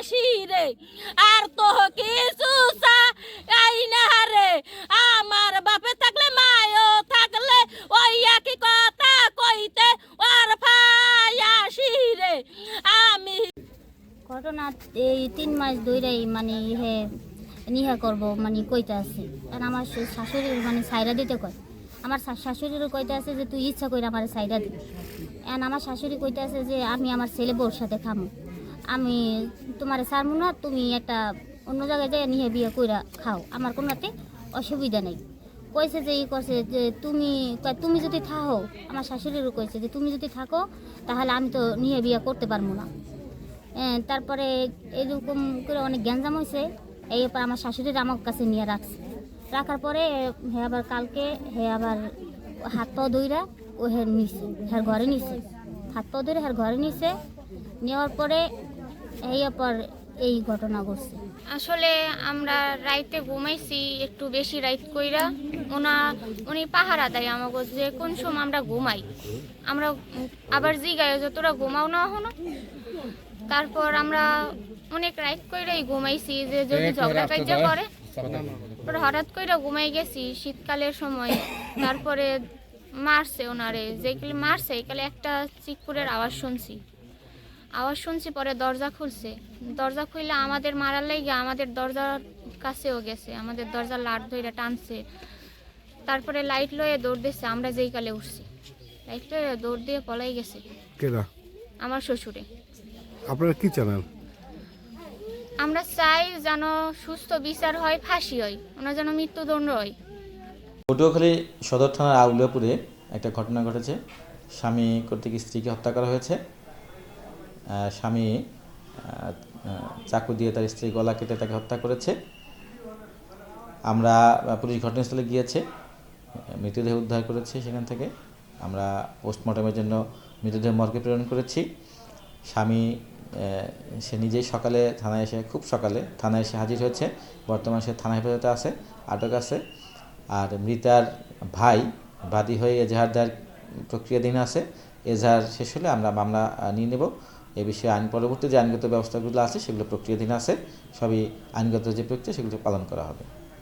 আসি রে আর তো কিছু চাই না রে আমার বাপে থাকলে, মায়ও থাকলে, ওই একই কথা কইতে আর ফাই আসি রে আমি ঘটনা এই তিন মাস ধরেই মানে হে নিহা করব মানে কইতে আছে আর আমার শাশুড়ির মানে সাইরা দিতে কয়। আমার শাশুড়িরও কইতে আছে যে, তুই ইচ্ছা করে আমার সাইরা দিবি এখন আমার শাশুড়ি কইতে আছে যে, আমি আমার ছেলে বউর সাথে খামো। আমি তোমার সারমু না তুমি একটা অন্য জায়গায় যাই নিয়ে বিয়ে কইরা খাও। আমার কোনোতে অসুবিধা নেই। কইছে যে ই করছে যে তুমি তুমি যদি থাকো আমার শাশুড়িরও কইছে যে তুমি যদি থাকো তাহলে আমি তো নিয়ে বিয়ে করতে পারব না। হ্যাঁ, তারপরে এরকম করে অনেক গ্যাঞ্জাম হয়েছে এই আমার শাশুড়ির আমার কাছে নিয়ে রাখছে। রাখার পরে হে আবার কালকে হে আবার হাত পা দইরা ও হে নিছে হ্যার ঘরে নিছে। হাত পা ধরে হ্যার ঘরে নিছে। নেওয়ার পরে এই ব্যাপার এই ঘটনা ঘটছে। আসলে আমরা রাইতে ঘুমাইছি একটু বেশি রাইত কইরা ওনা উনি পাহারা দেয় আমাকে যে কোন সময় আমরা ঘুমাই। আমরা আবার জিগায় যে তোরা ঘুমাও না হনো তারপর আমরা অনেক রাইত কইরাই ঘুমাইছি যে যদি ঝগড়া কাজ্যা করে। পরে হঠাৎ কইরা ঘুমাই গেছি শীতকালের সময়। তারপরে মারছে ওনারে যেগুলি মারছে একালে একটা চিকপুরের আওয়াজ শুনছি। আওয়াজ শুনছি পরে দরজা খুলছে। দরজা খুললে আমাদের মারার লেগে আমাদের দরজার কাছেও গেছে আমাদের দরজা লাট ধরে টানছে। তারপরে লাইট লয়ে দৌড় দিচ্ছে আমরা যেই কালে উঠছি। লাইট লয়ে দৌড় দিয়ে পলাই গেছে। আমার শ্বশুরে। আপনারা কি জানান আমরা চাই যেন সুস্থ বিচার হয় ফাঁসি হয় ওনার যেন মৃত্যুদণ্ড হয়। পটুয়াখালী সদর থানার আউলিয়াপুরে একটা ঘটনা ঘটেছে। স্বামী কর্তৃক স্ত্রীকে হত্যা করা হয়েছে। স্বামী চাকু দিয়ে তার স্ত্রী গলা কেটে তাকে হত্যা করেছে। আমরা পুলিশ ঘটনাস্থলে গিয়েছে, মৃতদেহ উদ্ধার করেছে সেখান থেকে। আমরা পোস্টমর্টমের জন্য মৃতদেহ মর্গে প্রেরণ করেছি। স্বামী সে নিজেই সকালে থানায় এসে, খুব সকালে থানায় এসে হাজির হয়েছে। বর্তমানে সে থানা হেফাজতে আছে, আটক আছে। আর মৃতার ভাই বাদী হয়ে এজাহার দেওয়ার প্রক্রিয়াধীন আছে। এজাহার শেষ হলে আমরা মামলা নিয়ে নেব। এ বিষয়ে আইন পরবর্তী যে আইনগত ব্যবস্থাগুলো আছে, সেগুলো প্রক্রিয়াধীন আছে, সবই আইনগত যে প্রক্রিয়া, সেগুলো পালন করা হবে।